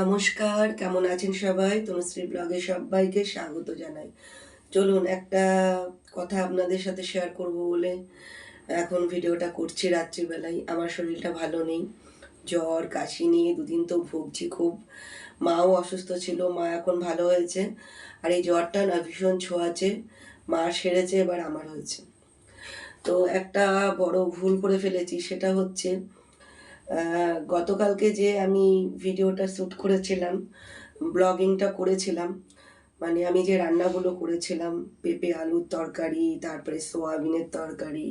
নমস্কার, কেমন আছেন সবাই? তনুশ্রী ব্লগে সবাইকে স্বাগত জানাই। চলুন, একটা কথা আপনাদের সাথে শেয়ার করব বলে। এখন ভিডিওটা করছি রাত্রিবেলায়। আমার শরীরটা ভালো নেই, জ্বর, কাশি নিয়ে দুদিন তো ভুগছি খুব। মাও অসুস্থ ছিল, মা এখন ভালো হয়েছে। আর এই জ্বরটা না ভীষণ ছোঁয়াছে মা সেরেছে, এবার আমার হয়েছে। তো একটা বড় ভুল করে ফেলেছি, সেটা হচ্ছে গতকালকে যে আমি ভিডিওটা শ্যুট করেছিলাম, ব্লগিংটা করেছিলাম মানে আমি যে রান্নাগুলো করেছিলাম, পেঁপে, আলুর তরকারি, তারপরে সোয়াবিনের তরকারি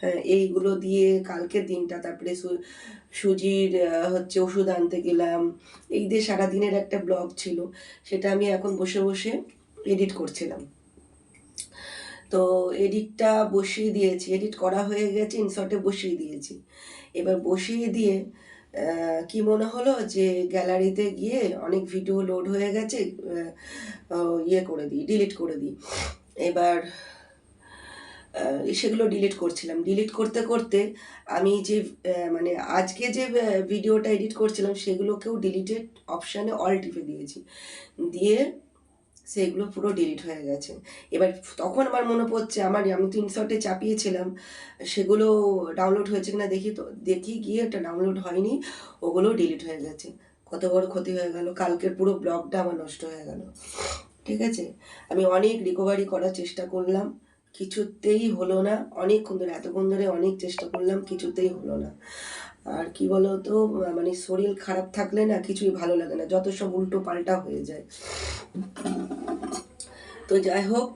হ্যাঁ এইগুলো দিয়ে কালকের দিনটা, তারপরে সুজির হচ্ছে ওষুধ আনতে গেলাম, এই দিয়ে সারাদিনের একটা ব্লগ ছিল, সেটা আমি এখন বসে বসে এডিট করছিলাম। তো এডিটটা বসিয়ে দিয়েছি এডিট করা হয়ে গেছে ইনশর্টে বসিয়ে দিয়েছি। এবার বসিয়ে দিয়ে কি মনে হলো যে গ্যালারিতে গিয়ে অনেক ভিডিও লোড হয়ে গেছে ইয়ে করে দিই ডিলিট করে দিই। এবার সেগুলো ডিলিট করছিলাম। ডিলিট করতে করতে আমি যে মানে আজকে যে ভিডিওটা এডিট করছিলাম, সেগুলোকেও ডিলিটেড অপশানে অল টিপে দিয়েছি। দিয়ে সেগুলো পুরো ডিলিট হয়ে গেছে। এবার তখন আমার মনে পড়ছে, আমার আমি তো ইনশর্টে চাপিয়েছিলাম, সেগুলো ডাউনলোড হয়েছে কিনা দেখি তো, দেখি গিয়ে ওটা ডাউনলোড হয়নি ওগুলো ডিলিট হয়ে গেছে। কত বড় ক্ষতি হয়ে গেল, কালকের পুরো ব্লগটা আমার নষ্ট হয়ে গেল। ঠিক আছে? আমি অনেক রিকভারি করার চেষ্টা করলাম, কিছুতেই হলো না, অনেকক্ষণ ধরে, এতক্ষণ ধরে অনেক চেষ্টা করলাম, কিছুতেই হলো না। আর কি বলো তো মানে শরীর খারাপ থাকলে না কিছুই ভালো লাগে না, যত সব উল্টো পাল্টা হয়ে যায়। তো যাই হোক,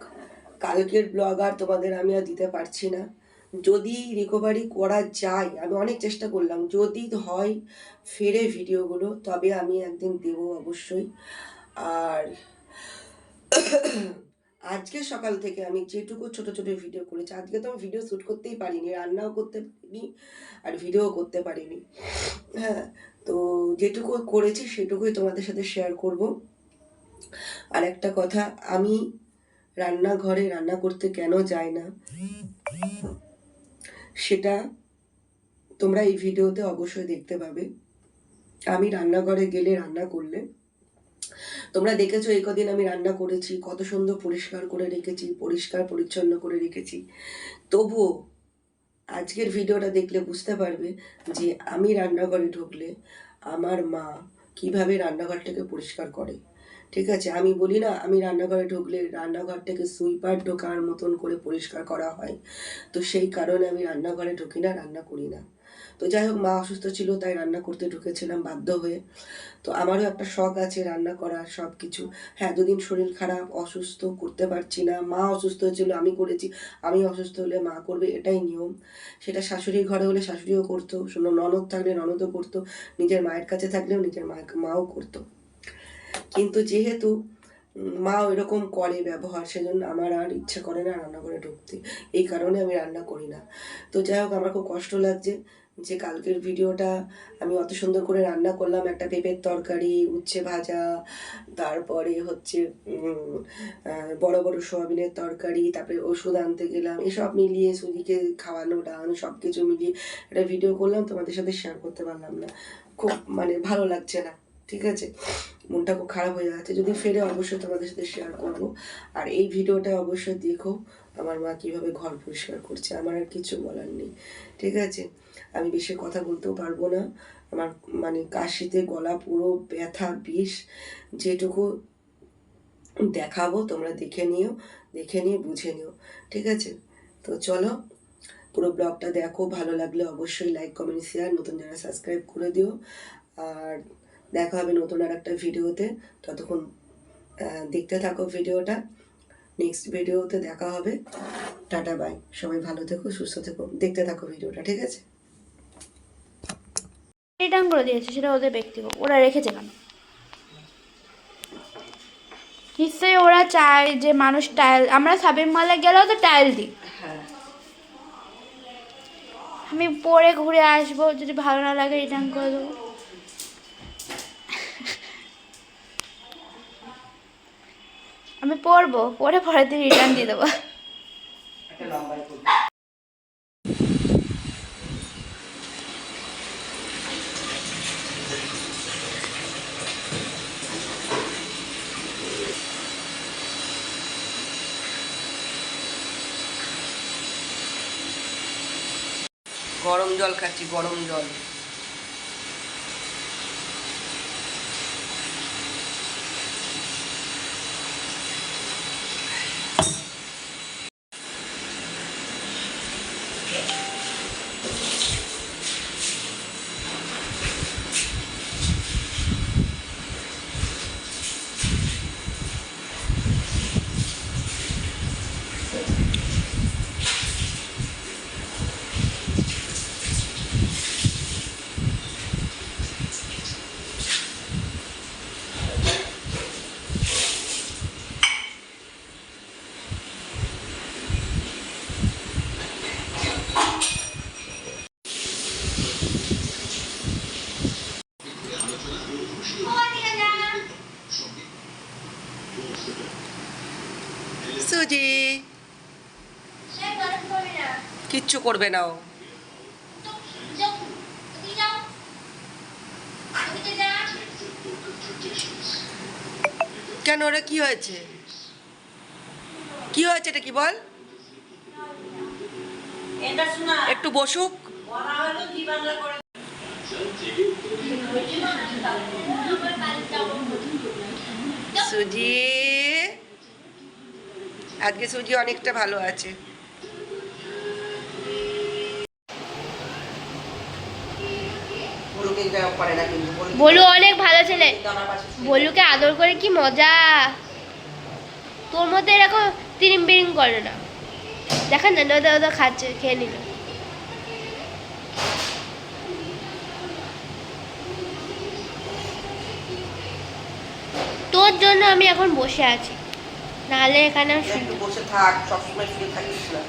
কালকের ব্লগ আর তোমাদের আমি আর দিতে পারছি না। যদি রিকভারি করা যায়, আমি অনেক চেষ্টা করলাম, যদি হয় ফেরে ভিডিওগুলো, তবে আমি একদিন দেব অবশ্যই। আর আজকে সকাল থেকে আমি যেটুকু ছোট ছোট ভিডিও করেছি, আজকে তো আমি ভিডিও শ্যুট করতেই পারিনি, রান্নাও করতে পারিনি আর ভিডিও করতে পারিনি। হ্যাঁ তো যেটুকু করেছি সেটুকুই তোমাদের সাথে শেয়ার করব। আর একটা কথা, আমি রান্নাঘরে রান্না করতে কেন যাই না? সেটা তোমরা এই ভিডিওতে অবশ্যই দেখতে পাবে। আমি রান্নাঘরে গেলে রান্না করলে তোমরা দেখেছ এই কদিন আমি রান্না করেছি, কত সুন্দর পরিষ্কার করে রেখেছি, পরিষ্কার, পরিচ্ছন্ন করে রেখেছি। তবুও আজকের ভিডিওটা দেখলে বুঝতে পারবে যে আমি রান্নাঘরে ঢুকলে আমার মা কীভাবে রান্নাঘরটাকে পরিষ্কার করে। ঠিক আছে, আমি বলি না আমি রান্নাঘরে ঢুকলে রান্নাঘরটাকে সুইপার ঢোকার মতন করে পরিষ্কার করা হয়। তো সেই কারণে আমি রান্নাঘরে ঢুকি না, রান্না করি না। তো যাই হোক মা অসুস্থ ছিল, তাই রান্না করতে ঢুকেছিলাম বাধ্য হয়ে। তো আমারও একটা শখ আছে রান্না করার সব কিছু হ্যাঁ দুদিন শরীর খারাপ, অসুস্থ, করতে পারছি না। মা অসুস্থ হয়েছিল আমি করেছি। আমি অসুস্থ হলে মা করবে, এটাই নিয়ম। সেটা শাশুড়ির ঘরে হলে শাশুড়িও করতো। শোনো, ননদ থাকলে ননদও করতো। নিজের মায়ের কাছে থাকলেও নিজের মা, মাও করতো। কিন্তু যেহেতু মা এরকম করে ব্যবহার, সেজন্য আমার আর ইচ্ছা করে না রান্নাঘরে ঢুকতে। এই কারণে আমি রান্না করি না। তো যাই হোক আমার খুব কষ্ট লাগছে। যে কালকের ভিডিওটা আমি অত সুন্দর করে রান্না করলাম, একটা পেঁপের তরকারি, উচ্ছে ভাজা, তারপরে হচ্ছে বড় বড় সোয়াবিনের তরকারি, তারপরে ওষুধ আনতে গেলাম, এসব মিলিয়ে সুজিকে খাওয়ানো ডাওয়ানো সব কিছু মিলিয়ে একটা ভিডিও করলাম, তোমাদের সাথে শেয়ার করতে পারলাম না। খুব মানে ভালো লাগছে না, ঠিক আছে? মনটা খুব খারাপ হয়ে যাচ্ছে, যদি ফেরে অবশ্যই তোমাদের সাথে শেয়ার করব। আর এই ভিডিওটা অবশ্যই দেখো, আমার মা কীভাবে ঘর পরিষ্কার করছে, আমার আর কিছু বলার নেই, ঠিক আছে? আমি বেশি কথা বলতেও পারব না। আমার মানে কাশিতে গলা পুরো ব্যথা, বিষ, যেটুকু দেখাবো তোমরা দেখে নিও, দেখে নিয়ে বুঝে নিও। ঠিক আছে? তো চলো, পুরো ব্লগটা দেখো। ভালো লাগলে অবশ্যই লাইক কমেন্ট শেয়ার নতুন যারা সাবস্ক্রাইব করে দিও। আর দেখা হবে নতুন আর একটা ভিডিওতে। ততক্ষণ দেখতে থাকো ভিডিওটা। নেক্সট ভিডিওতে দেখা হবে। টাটা বাই সবাই ভালো থেকো, সুস্থ থেকো। দেখতে থাকো ভিডিওটা, ঠিক আছে? রিটার্ন করে দিয়েছে সেটা ওদের ব্যক্তিগত ওরা রেখেছে কেন? নিশ্চয়ই ওরা চায় যে মানুষ টাইল আমরা সাবিম মলে গেলেও তো টাইল দিই। হ্যাঁ। আমি পরে ঘুরে আসব যদি ভালো না লাগে রিটার্ন করে দেবো। আমি পরবো পরে পরের দিন রিটার্ন দিয়ে দেবো। গরম জল খাচ্ছি গরম জল। সুজি। কিচ্ছু করবে না ও। কেন ওরা কি হয়েছে? কি হয়েছে এটা কি বল? একটু বসুক। সুজি। আজকে সুজি অনেকটা ভালো আছে। বলু বলু অনেক ভালো ছেলে। বলুকে আদর করে কি মজা। তোর মধ্যে এরকম তিরিং বিরিং করে না। দেখেন না ওদের ওদের খাচ্ছে খেয়ে নিল। তোর জন্য আমি এখন বসে আছি। নাহলে এখানে বসে থাক সবসময় ফ্রি থাকিস না।